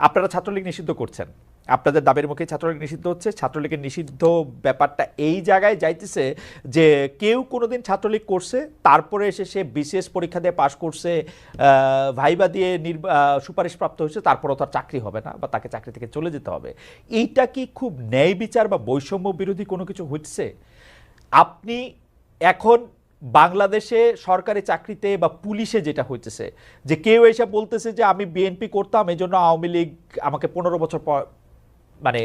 আপনারা ছাত্রলীগ নিষিদ্ধ করছেন। আপনাদের দাবির মুখে ছাত্রলীগ নিষিদ্ধ হচ্ছে। ছাত্রলীগের নিষিদ্ধ ব্যাপারটা এই জায়গায় যাইতেছে যে কেউ কোনোদিন ছাত্রলীগ করছে তারপরে এসে সে বিশেষ পরীক্ষা দিয়ে পাশ করছে ভাইবা দিয়ে আহ, সুপারিশপ্রাপ্ত হয়েছে তারপরও তার চাকরি হবে না বা তাকে চাকরি থেকে চলে যেতে হবে। এইটা কি খুব ন্যায় বিচার বা বৈষম্য বিরোধী কোনো কিছু হচ্ছে আপনি এখন বাংলাদেশে সরকারি চাকরিতে বা পুলিশে যেটা হইতেছে যে কেউ এসে বলতেছে যে আমি বিএনপি করতাম এই জন্য আওয়ামী লীগ আমাকে পনেরো বছর পর মানে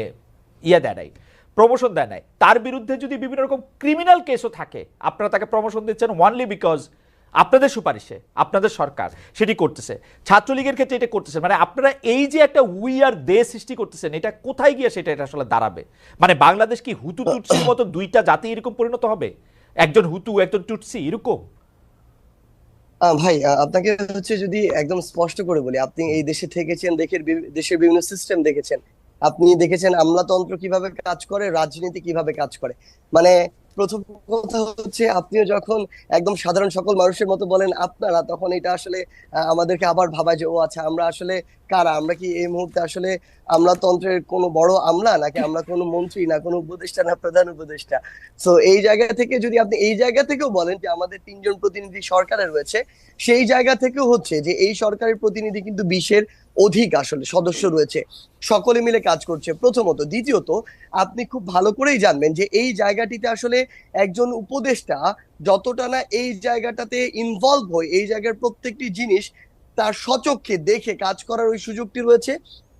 ইয়ে দেয় নাই প্রমোশন দেয় নাই। তার বিরুদ্ধে যদি বিভিন্ন রকম ক্রিমিনাল কেসও থাকে আপনারা তাকে প্রমোশন দিচ্ছেন ওয়ানলি বিকজ আপনাদের সুপারিশে আপনাদের সরকার সেটি করতেছে। ছাত্রলীগের ক্ষেত্রে এটা করতেছে মানে আপনারা এই যে একটা উইয়ার দেশ সৃষ্টি করতেছেন এটা কোথায় গিয়ে সেটা এটা আসলে দাঁড়াবে? মানে বাংলাদেশ কি হুতু টুটসির মতো দুইটা জাতি এরকম পরিণত হবে? একজন হুতু, একজন টুটসি, এরকম? ভাই আপনাকে হচ্ছে যদি একদম স্পষ্ট করে বলি, আপনি এই দেশে থেকেছেন বিভি- দেশের বিভিন্ন সিস্টেম দেখেছেন। আপনি দেখেছেন আমলাতন্ত্র কীভাবে কাজ করে, রাজনীতি কীভাবে কাজ করে। মানে প্রথম কথা হচ্ছে, আপনিও যখন একদম সাধারণ সকল মানুষের মতো বলেন আপনারা, তখন এটা আসলে আমাদেরকে আবার ভাবায় যে, ও আচ্ছা আমরা আসলে কারা? আমরা কি এই মুহূর্তে আসলে আমলাতন্ত্রের কোনো বড় আমলা নাকি আমরা কোনো মন্ত্রী, না কোনো উপদেষ্টা, না প্রধান উপদেষ্টা? সো এই জায়গা থেকে যদি আপনি এই জায়গা থেকেও বলেন যে, আমাদের তিনজন প্রতিনিধি সরকারে রয়েছে, সেই জায়গা থেকেও হচ্ছে যে, এই সরকারের প্রতিনিধি কিন্তু বিশের অধিক আসলে সদস্য রয়েছে। সকলে মিলে কাজ করছে। প্রথমত। দ্বিতীয়ত আপনি খুব ভালো করেই জানবেন যে এই জায়গাটিতে আসলে একজন উপদেষ্টা যতটা না এই জায়গাটাতে ইনভলভ হয় এই জায়গার প্রত্যেকটি জিনিস তার সচক্ষে দেখে কাজ করার ওই সুযোগটি রয়েছে।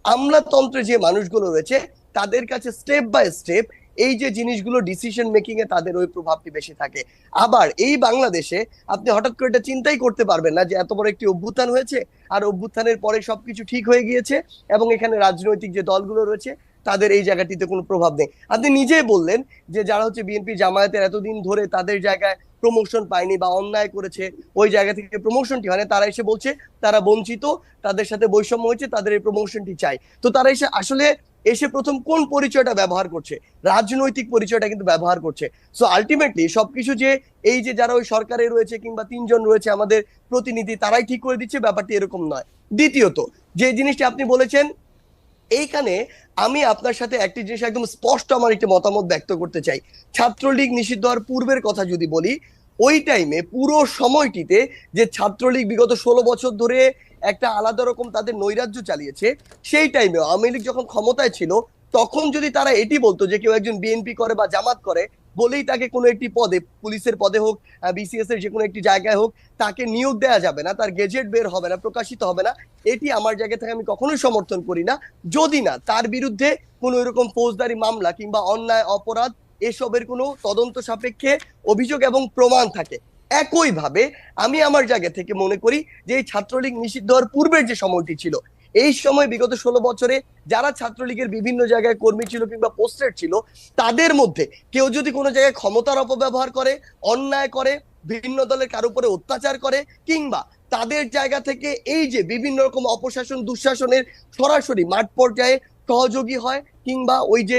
আমলাতন্ত্রে যে মানুষগুলো রয়েছে তাদের কাছে স্টেপ বাই স্টেপ এই যে জিনিসগুলো ডিসিশন মেকিং এ তাদের ওই প্রভাবটি বেশি থাকে। আবার এই বাংলাদেশে আপনি হঠাৎ করে এটা চিন্তাই করতে পারবেন না যে এত বড় একটি অভ্যুত্থান হয়েছে আর অভ্যুত্থানের পরে সবকিছু ঠিক হয়ে গিয়েছে এবং এখানে রাজনৈতিক যে দলগুলো রয়েছে তাদের এই জায়গাটিতে কোনো প্রভাব নেই। আপনি নিজেই বললেন যে যারা হচ্ছে বিএনপি জামায়াতের এতদিন ধরে তাদের জায়গায় প্রমোশন পায়নি বা অন্যায় করেছে, ওই জায়গা থেকে প্রমোশনটি হয় তারা এসে বলছে তারা বঞ্চিত, তাদের সাথে বৈষম্য হয়েছে, তাদের এই প্রমোশনটি চাই। তো তারা এসে আসলে এসে প্রথম কোন পরিচয়টা ব্যবহার করছে? রাজনৈতিক পরিচয়টা কিন্তু ব্যবহার করছে। সো আলটিমেটলি সবকিছু যে এই যে যারা ওই সরকারে রয়েছে কিংবা তিনজন রয়েছে আমাদের প্রতিনিধি, তারাই ঠিক করে দিচ্ছে, ব্যাপারটি এরকম নয়। দ্বিতীয়ত, যে জিনিসটি আপনি বলেছেন, এইখানে আমি আপনার সাথে একটি জিনিস একদম স্পষ্ট আমার একটি মতামত ব্যক্ত করতে চাই। ছাত্রলীগ নিষিদ্ধ হওয়ার পূর্বের কথা যদি বলি ওই টাইমে পুরো সময়টিতে যে ছাত্রলীগ বিগত ষোলো বছর ধরে একটা আলাদা রকম তাদের নৈরাজ্য চালিয়েছে, সেই টাইমে আওয়ামী লীগ যখন ক্ষমতায় ছিল, তখন যদি তারা এটি বলতো যে কেউ একজন বিএনপি করে বা জামাত করে, বলেই তাকে কোনো একটি পদে, পুলিশের পদে হোক বিসিএস এর যে কোনো একটি জায়গায় হোক, তাকে নিয়োগ দেওয়া যাবে না, তার গেজেট বের হবে না, প্রকাশিত হবে না, এটি আমার জায়গা থেকে আমি কখনোই সমর্থন করি না। যদি না, তার বিরুদ্ধে কোনো এরকম ফৌজদারি মামলা কিংবা অন্যায়, অপরাধ এসবের কোনো তদন্ত সাপেক্ষে অভিযোগ এবং প্রমাণ থাকে। একইভাবে আমি আমার জায়গা থেকে মনে করি যে এই ছাত্রলীগ নিষিদ্ধ হওয়ার পূর্বের যে সময়টি ছিল, এই সময় বিগত ষোলো বছরে যারা ছাত্রলীগের বিভিন্ন জায়গায় কর্মী ছিল কিংবা পোস্টেড ছিল, তাদের মধ্যে কেউ যদি কোনো জায়গায় ক্ষমতার অপব্যবহার করে, অন্যায় করে বিভিন্ন দলের কারও উপরে অত্যাচার করে কিংবা তাদের জায়গা থেকে এই যে বিভিন্ন রকম অপশাসন, দুঃশাসনের সরাসরি মাঠ পর্যায়ে সহযোগী হয় কিংবা ওই যে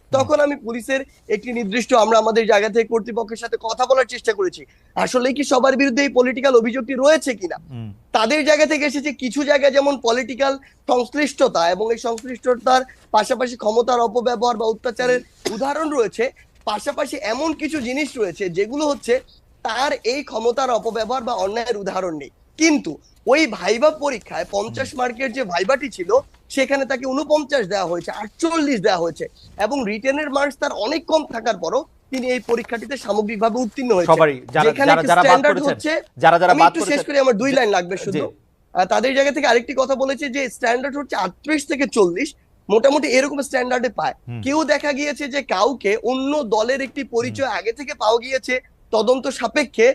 তখন আমি পুলিশের একটি নির্দিষ্ট আমরা আমাদের জায়গা থেকে কর্তৃপক্ষের সাথে কথা বলার চেষ্টা করেছি। আসলে কি সবার বিরুদ্ধে এই পলিটিক্যাল অভিযোগটি রয়েছে কিনা? তাদের জায়গা থেকে এসেছে কিছু জায়গায় যেমন পলিটিক্যাল সংশ্লিষ্টতা এবং এই সংশ্লিষ্টতার পাশাপাশি ক্ষমতার অপব্যবহার বা অত্যাচারের উদাহরণ রয়েছে। পাশাপাশি এমন কিছু জিনিস রয়েছে যেগুলো হচ্ছে তার এই ক্ষমতার অপব্যবহার বা অন্যায়ের উদাহরণ নেই। কিন্তু ওই ভাইবা পরীক্ষায় পঞ্চাশ মার্কের যে ভাইবাটি ছিল সেখানে তাকে উনপঞ্চাশ দেওয়া হয়েছে আটচল্লিশ দেওয়া হয়েছে এবং রিটেনের মার্কস তার অনেক কম থাকার পরও তিনি এই পরীক্ষাটিতে সামগ্রিকভাবে উত্তীর্ণ হয়েছে যারা যারা স্ট্যান্ডার্ড হচ্ছে যারা যারা বাদ শেষ করি আমার দুই লাইন লাগবে শুধু। তাদের জায়গা থেকে আরেকটি কথা বলেছে যে স্ট্যান্ডার্ড হচ্ছে আটত্রিশ থেকে চল্লিশ মোটামুটি এরকম স্ট্যান্ডার্ডে পায়। কেউ দেখা গিয়েছে যে কাউকে অন্য দলের একটি পরিচয় আগে থেকে পাওয়া গিয়েছে তদন্ত সাপেক্ষে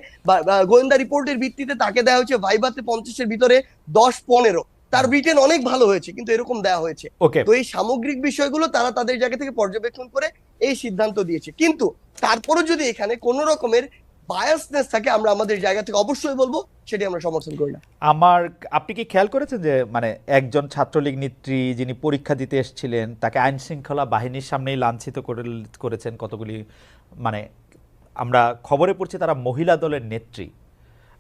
গোয়েন্দা রিপোর্টের ভিত্তিতে তাকে দেওয়া হয়েছে ভাইবাতে পঞ্চাশের ভিতরে দশ পনেরো। তার ব্রিটেন অনেক ভালো হয়েছে কিন্তু এরকম দেওয়া হয়েছে। তো এই সামগ্রিক বিষয়গুলো তারা তাদের জায়গা থেকে পর্যবেক্ষণ করে এই সিদ্ধান্ত দিয়েছে। কিন্তু তারপরে যদি এখানে কোনো রকমের বায়াসনেস থাকে আমরা আমাদের জায়গা থেকে অবশ্যই বলব সেটি আমরা সমর্থন করি না। আমার আপনি কি খেয়াল করেছেন যে মানে একজন ছাত্রলীগ নেত্রী যিনি পরীক্ষা দিতে এসেছিলেন তাকে আইন শৃঙ্খলা বাহিনীর সামনেই লাঞ্ছিত করে করেছেন কতগুলি মানে আমরা খবরে পড়ছি তারা মহিলা দলের নেত্রী।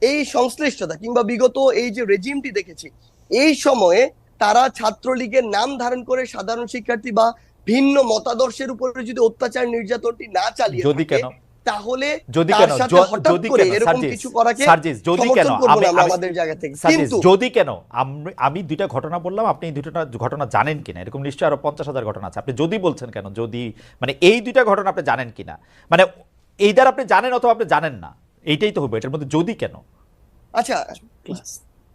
এই সংশ্লিষ্টতা কিংবা বিগত এই যে রেজিমটি দেখেছি এই সময়ে তারা ছাত্রলীগের নাম ধারণ করে সাধারণ শিক্ষার্থী বা ভিন্ন মতাদর্শের উপরে যদি অত্যাচার নির্যাতনটি না চালিয়ে যদি কেন? তাহলে যদি কেন? যদি কেন? এরকম কিছু করাকে যদি কেন? আমি আমি- আমাদের জায়গা থেকে। কিন্তু যদি কেন? আমি- দুইটা ঘটনা বললাম আপনি এই দুটো ঘটনা জানেন কিনা? এরকম নিশ্চয়ই আরও পঞ্চাশ হাজার ঘটনা আছে। আপনি যদি বলছেন কেন? যদি মানে এই দুইটা ঘটনা আপনি জানেন কিনা? মানে এই দ্বারা আপনি জানেন অথবা আপনি জানেন না? এইটাই তো হবে এটার মধ্যে যদি কেন? আচ্ছা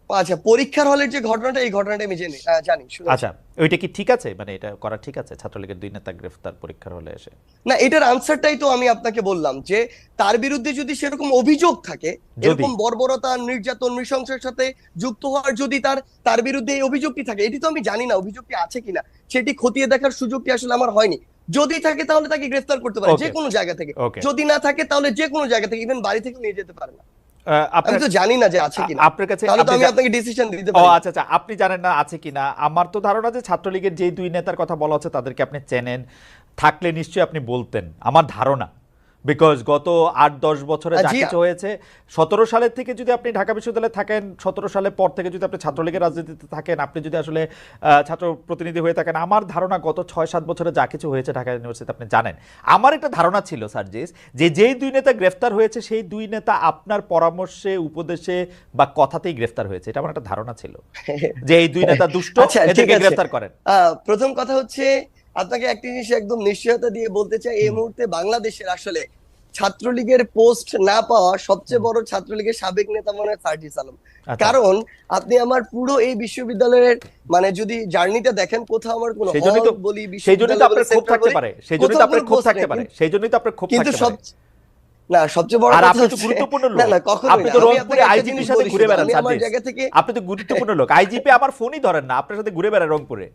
আচ্ছা পরীক্ষার হলের যে ঘটনাটা এই ঘটনাটা আমি জেনে জানি আচ্ছা ওইটা কি ঠিক আছে? মানে এটা করা ঠিক আছে? ছাত্রলীগের দুই নেতা গ্রেফতার পরীক্ষার হলে এসে? না এটার আনসারটাই তো আমি আপনাকে বললাম যে তার বিরুদ্ধে যদি সেরকম অভিযোগ থাকে এরকম বর্বরতা নির্যাতন নৃশংসের সাথে যুক্ত হওয়ার যদি তার তার বিরুদ্ধে এই অভিযোগটি থাকে এটি তো আমি জানি না অভিযোগটি আছে কিনা। সেটি খতিয়ে দেখার সুযোগটি আসলে আমার হয়নি। যদি থাকে তাহলে তাকে গ্রেফতার করতে পারে যে কোনো জায়গা থেকে। যদি না থাকে তাহলে যে কোনো জায়গা থেকে ইভেন বাড়ি থেকে নিয়ে যেতে পারে না। আমি আপনার তো জানি না যে আছে কিনা। আপনার কাছে তাহলে তো আমি আপনাকে ডিসিশন দিতে পারি। আচ্ছা আচ্ছা আপনি জানেন না আছে কিনা। আমার তো ধারণা যে ছাত্রলীগের যেই দুই নেতার কথা বলা হচ্ছে তাদেরকে আপনি চেনেন থাকলে নিশ্চয়ই আপনি বলতেন। আমার ধারণা। বিকজ গত আট দশ বছরে যা কিছু হয়েছে সতেরো সালের থেকে যদি আপনি ঢাকা বিশ্ববিদ্যালয়ে থাকেন সতেরো সালের পর থেকে যদি আপনি ছাত্রলীগের রাজনীতিতে থাকেন আপনি যদি আসলে ছাত্র প্রতিনিধি হয়ে থাকেন আমার ধারণা গত ছয় সাত বছরে যা কিছু হয়েছে ঢাকা ইউনিভার্সিটিতে আপনি জানেন। আমার একটা ধারণা ছিল সার্জিস যে যেই দুই নেতা গ্রেফতার হয়েছে সেই দুই নেতা আপনার পরামর্শে উপদেশে বা কথাতেই গ্রেফতার হয়েছে। এটা আমার একটা ধারণা ছিল। যে এই দুই নেতা দুষ্ট আচ্ছা, এদেরকে গ্রেফতার করেন। প্রথম কথা হচ্ছে আপনাকে একটি জিনিস একদম নিশ্চয়তা দিয়ে বলতে চাই এই মুহূর্তে বাংলাদেশের আসলে ছাত্রলীগের পোস্ট না পাওয়া সবচেয়ে বড় ছাত্রলীগের সাবেক নেতা মনে হয় আলম আচ্ছা, কারণ আপনি আমার পুরো এই বিশ্ববিদ্যালয়ের মানে যদি জার্নিটা দেখেন কোথাও আমার কোনো বলি সেই জন্যই তো আপনার ক্ষোভ থাকতে পারে। সেই তো আপনার ক্ষোভ থাকতে পারে। সেই জন্যই তো আপনার ক্ষোভ কিন্তু সব না সবচেয়ে বড় কথা হচ্ছে- গুরুত্বপূর্ণ লোক না না কখনোই আপনি তো রংপুরে আইজিপির সাথে ঘুরে বেড়ান আমার জায়গা থেকে আপনি তো গুরুত্বপূর্ণ লোক। আইজিপি আমার ফোনই ধরেন না। আপনার সাথে ঘুরে বেড়ায় রংপুরে।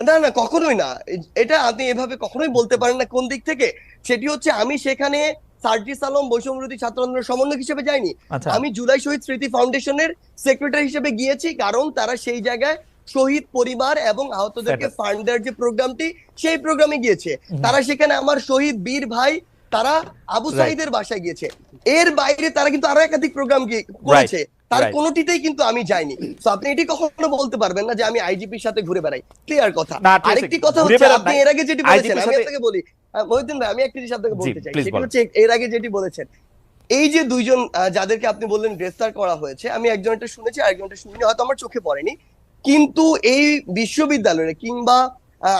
না না কখনোই না। এটা আপনি এভাবে কখনোই বলতে পারেন না কোন দিক থেকে। সেটি হচ্ছে আমি সেখানে সার্জিস আলম বৈষম্যবিরোধী ছাত্র আন্দোলনের সমন্বয়ক হিসেবে যাইনি। আচ্ছা। আমি জুলাই শহীদ স্মৃতি ফাউন্ডেশনের সেক্রেটারি হিসেবে গিয়েছি কারণ তারা সেই জায়গায় শহীদ পরিবার এবং আহতদেরকে. ফান্ড দেওয়ার যে প্রোগ্রামটি সেই প্রোগ্রামে গিয়েছে। তারা সেখানে আমার শহীদ বীর ভাই তারা আবু. সাইদের বাসায় গিয়েছে। এর বাইরে তারা কিন্তু আরও একাধিক প্রোগ্রাম করেছে। তার. কোনোটিতেই কিন্তু আমি যাইনি। তো আপনি এটি কখনো বলতে পারবেন না যে আমি আইজিপির সাথে ঘুরে বেড়াই। ক্লিয়ার কথা। আরেকটি কথা হচ্ছে আপনি এর আগে যেটি বলেছেন আমি আপনাকে বলি মহিউদ্দিন ভাই আমি একটা জিনিস আপনাকে বলতে চাই। সেটি হচ্ছে এর আগে যেটি বলেছেন এই যে দুইজন যাদেরকে আপনি বললেন গ্রেফতার করা হয়েছে আমি একজনটা শুনেছি আরেকজনটা শুনিনি হয়তো আমার চোখে পড়েনি। কিন্তু এই বিশ্ববিদ্যালয়ে কিংবা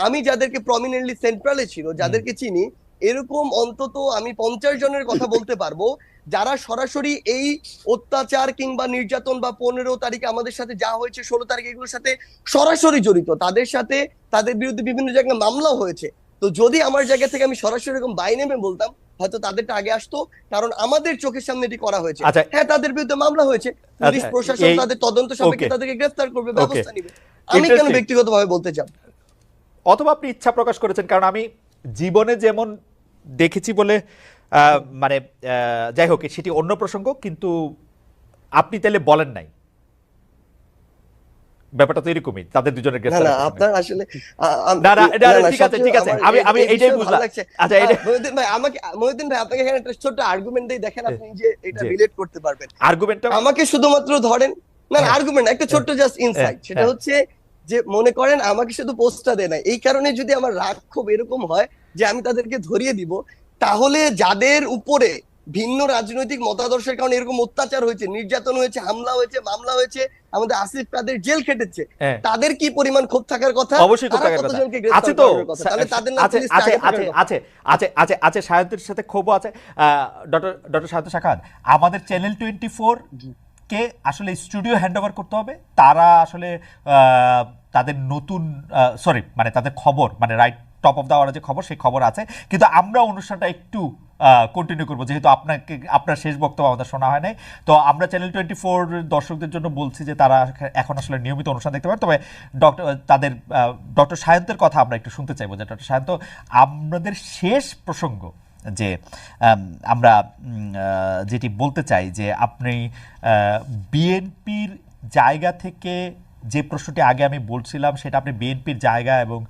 আমি যাদেরকে প্রমিনেন্টলি সেন্ট্রালে ছিল যাদেরকে চিনি এরকম অন্তত আমি পঞ্চাশ জনের কথা বলতে পারব যারা সরাসরি এই অত্যাচার কিংবা নির্যাতন বা পনেরো তারিখে আমাদের সাথে যা হয়েছে ষোলো তারিখ এগুলোর সাথে সরাসরি জড়িত তাদের সাথে তাদের বিরুদ্ধে বিভিন্ন জায়গায় মামলাও হয়েছে। তো যদি আমার জায়গা থেকে আমি সরাসরি এরকম বাই নেমে বলতাম হয়তো তাদেরটা আগে আসতো কারণ আমাদের চোখের সামনে এটি করা হয়েছে। আচ্ছা। হ্যাঁ তাদের বিরুদ্ধে মামলা হয়েছে পুলিশ আচ্ছা, প্রশাসন তাদের তদন্ত সাপেক্ষে তাদেরকে গ্রেফতার করবে ব্যবস্থা নিবে। আমি কেন. ব্যক্তিগতভাবে বলতে চাই? অথবা আপনি ইচ্ছা প্রকাশ করেছেন কারণ আমি জীবনে যেমন দেখেছি বলে মানে যাই হোক সেটি অন্য প্রসঙ্গ কিন্তু আপনি তাহলে বলেন নাই ব্যাপারটা তো এরকমই তাদের দুজনের গ্রেফতার না আপনার আসলে না, না, না, না, না, ঠিক আছে, ঠিক আছে। আমি- আমি এইটাই বুঝলাম। আচ্ছা, এটা- মহিউদ্দিন ভাই আমাকে মহিউদ্দিন ভাই আপনাকে এখানে একটা আর্গুমেন্ট দেখেন আপনি যে এটা। রিলেট করতে পারবেন আর্গুমেন্টটা আমাকে শুধুমাত্র ধরেন না হ্যাঁ। আর্গুমেন্ট একটা ছোট্ট জাস্ট ইনসাইট হ্যাঁ, সেটা হ্যাঁ। হচ্ছে যে মনে করেন আমাকে শুধু পোস্টটা দেয় না এই কারণে যদি আমার রাগ খুব এরকম হয় যে আমি তাদেরকে ধরিয়ে দিব তাহলে যাদের উপরে ভিন্ন রাজনৈতিক মতাদর্শের কারণে এরকম অত্যাচার হয়েছে নির্যাতন হয়েছে হামলা হয়েছে মামলা হয়েছে আমাদের আসিফ কাদের জেল খেটেছে হ্যাঁ। তাদের কি পরিমাণ ক্ষোভ থাকার কথা? অবশ্যই তারা থাকার কথা। আছে তো। তাহলে তাদের আছে আছে আছে আছে আছে আছে আছে সাথে ক্ষোভও আছে। ডক্টর ডক্টর সায়ন্ত শাখাত আমাদের চ্যানেল টোয়েন্টি ফোর কে আসলে স্টুডিও হ্যান্ড ওভার করতে হবে। তারা আসলে আহ, তাদের নতুন সরি মানে তাদের খবর মানে রাইট টপ অফ দ্য যে খবর, সেই খবর আছে। কিন্তু আমরা অনুষ্ঠানটা একটু কন্টিনিউ করব। যেহেতু আপনাকে, আপনার শেষ বক্তব্য আমাদের শোনা হয় নাই। তো আমরা চ্যানেল টোয়েন্টি ফোর দর্শকদের জন্য বলছি যে তারা এখন আসলে নিয়মিত অনুষ্ঠান দেখতে পারে তবে ডক্টর তাদের ডক্টর সায়ন্তের কথা আমরা একটু শুনতে চাইব যে ডক্টর সায়ন্ত, আমাদের শেষ প্রসঙ্গ যে আমরা যেটি বলতে চাই যে আপনি বিএনপির জায়গা থেকে যে প্রশ্নটি আগে আমি বলছিলাম, সেটা আপনি বিএনপির জায়গা এবং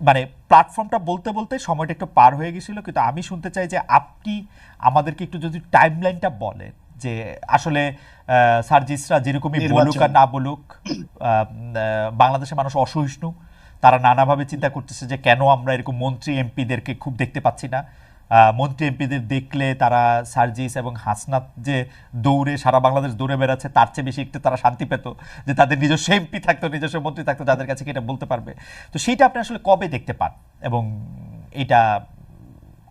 মানে প্ল্যাটফর্মটা বলতে বলতে সময়টা একটু পার হয়ে গেছিল কিন্তু আমি শুনতে চাই যে আপনি আমাদেরকে একটু যদি টাইমলাইনটা বলেন যে আসলে সার্জিসরা যেরকমই। বলুক আর না বলুক বাংলাদেশের মানুষ অসহিষ্ণু তারা নানাভাবে চিন্তা করতেছে যে কেন আমরা এরকম মন্ত্রী এমপিদেরকে খুব দেখতে পাচ্ছি না মন্ত্রী এমপিদের দেখলে তারা সার্জিস এবং হাসনাত যে দৌড়ে সারা বাংলাদেশ দৌড়ে বেড়াচ্ছে, তার চেয়ে বেশি একটু তারা শান্তি পেত যে তাদের নিজস্ব এমপি থাকতো, নিজস্ব মন্ত্রী থাকতো, যাদের কাছে কি এটা বলতে পারবে। তো সেইটা আপনি আসলে কবে দেখতে পান এবং এটা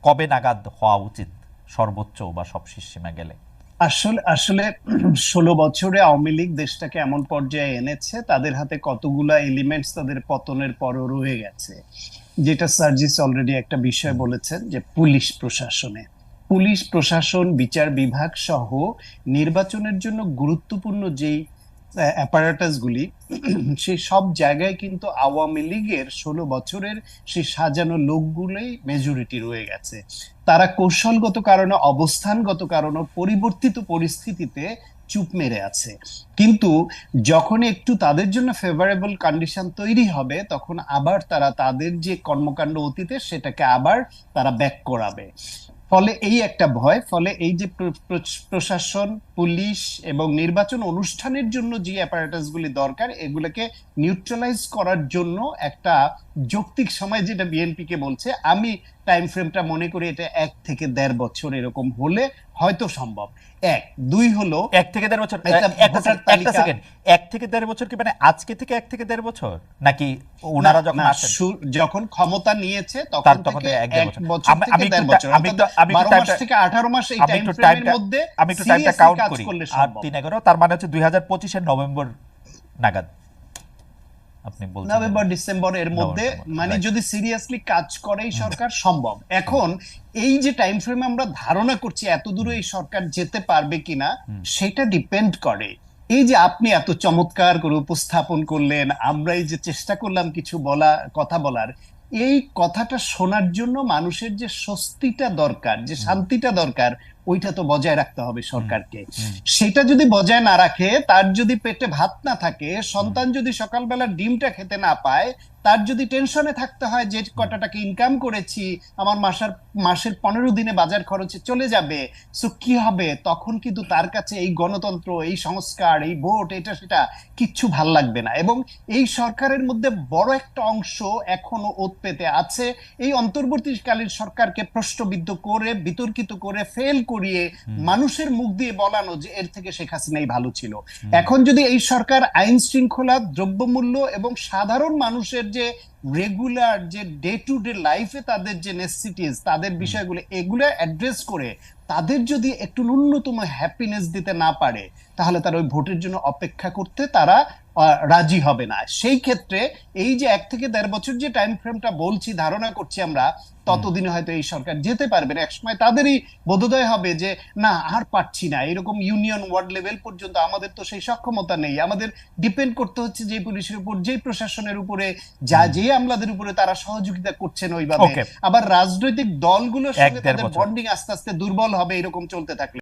কবে নাগাদ হওয়া উচিত সর্বোচ্চ বা সব সীমা গেলে? আসলে আসলে ষোলো বছরে আওয়ামী লীগ দেশটাকে এমন পর্যায়ে এনেছে, তাদের হাতে কতগুলা এলিমেন্টস তাদের পতনের পরও রয়ে গেছে। যেটা সার্জিস অলরেডি একটা বিষয় বলেছেন যে পুলিশ প্রশাসনে। পুলিশ প্রশাসন, বিচার বিভাগ সহ নির্বাচনের জন্য গুরুত্বপূর্ণ যেই অ্যাপারেটাস গুলি সেই সব জায়গায় কিন্তু আওয়ামী লীগের ষোলো বছরের সেই সাজানো লোকগুলোই মেজরিটি রয়ে গেছে। তারা কৌশলগত কারণে, অবস্থানগত কারণে পরিবর্তিত পরিস্থিতিতে চুপ মেরে আছে। কিন্তু যখন একটু তাদের জন্য ফেভারেবল কন্ডিশন তৈরি হবে, তখন আবার তারা তাদের যে কর্মকাণ্ড অতীতে, সেটাকে আবার তারা ব্যাক করাবে। ফলে এই একটা ভয়, ফলে এই যে প্র- প্র- প্রশাসন পুলিশ এবং নির্বাচন অনুষ্ঠানের জন্য যে অ্যাপারেটাস গুলি দরকার এগুলোকে নিউট্রালাইজ করার জন্য একটা যৌক্তিক সময় যেটা বিএনপি কে বলছে আমি টাইম ফ্রেমটা মনে করি এটা এক থেকে দেড় বছর এরকম হলে হয়তো সম্ভব। এক। দুই হলো এক থেকে দেড় বছর। একটা সেকেন্ড, এক থেকে দেড় বছর কি মানে আজকে থেকে এক থেকে দেড় বছর? নাকি ওনারা যখন যখন ক্ষমতা নিয়েছে তখন তখন এক বছর। থেকে আমি দেড় একটু বছর। আমি আমি একটু মাস টাইমটা- থেকে আঠারো মাস এই আমি টাইম একটু ফ্রেমের টাইমটা মধ্যে আমি একটু টাইমটা seriously কাউন্ট করি। তিন এগারো তার মানে হচ্ছে দুই হাজার পঁচিশের নভেম্বর নাগাদ। আপনি বলছেন নভেম্বর মধ্যে মানে যদি সিরিয়াসলি কাজ করে এই সরকার সম্ভব। এখন এই যে টাইম ফ্রেমে আমরা ধারণা করছি এত দূরে এই সরকার যেতে পারবে কিনা সেটা ডিপেন্ড করে। এই যে আপনি এত চমৎকার করে উপস্থাপন করলেন আমরা এই যে চেষ্টা করলাম কিছু বলা কথা বলার এই কথাটা শোনার জন্য মানুষের যে স্বস্তিটা দরকার যে শান্তিটা দরকার ওইটা তো বজায় রাখতে হবে সরকারকে। সেটা যদি বজায় না রাখে তার যদি পেটে ভাত না থাকে সন্তান যদি সকালবেলা ডিমটা খেতে না পায় তার যদি টেনশনে থাকতে হয় যে কটা টাকা ইনকাম করেছি আমার মাসের মাসের পনেরো দিনে বাজার খরচে চলে যাবে সো কি হবে? তখন কিন্তু তার কাছে এই গণতন্ত্র এই সংস্কার এই ভোট এটা সেটা কিচ্ছু ভালো লাগবে না। এবং এই সরকারের মধ্যে বড় একটা অংশ এখনও ওত পেতে আছে। এই অন্তর্বর্তীকালীন সরকারকে প্রশ্নবিদ্ধ করে বিতর্কিত করে ফেল করিয়ে মানুষের মুখ দিয়ে বলানো যে এর থেকে শেখ হাসিনাই ভালো ছিল। এখন যদি এই সরকার আইন শৃঙ্খলা দ্রব্যমূল্য এবং সাধারণ মানুষের যে রেগুলার যে ডে টু ডে লাইফে তাদের যে নেসিটিস তাদের বিষয়গুলো এগুলো অ্যাড্রেস করে তাদের যদি একটু ন্যূনতম হ্যাপিনেস দিতে না পারে তাহলে তারা ওই ভোটের জন্য অপেক্ষা করতে তারা রাজি হবে না। সেই ক্ষেত্রে এই যে এক থেকে দেড় বছর যে টাইম ফ্রেমটা বলছি ধারণা করছি আমরা ততদিনে হয়তো এই সরকার যেতে পারবে না। একসময় তাদেরই বোধোদয় হবে যে না আর পারছি না। এরকম ইউনিয়ন ওয়ার্ড লেভেল পর্যন্ত আমাদের তো সেই সক্ষমতা নেই। আমাদের ডিপেন্ড করতে হচ্ছে যে পুলিশের উপর যেই প্রশাসনের উপরে যা যে আমলাদের উপরে তারা সহযোগিতা করছেন ওইভাবে। আবার রাজনৈতিক দলগুলোর সঙ্গে তাদের বন্ডিং আস্তে আস্তে দুর্বল হবে এরকম চলতে থাকলে।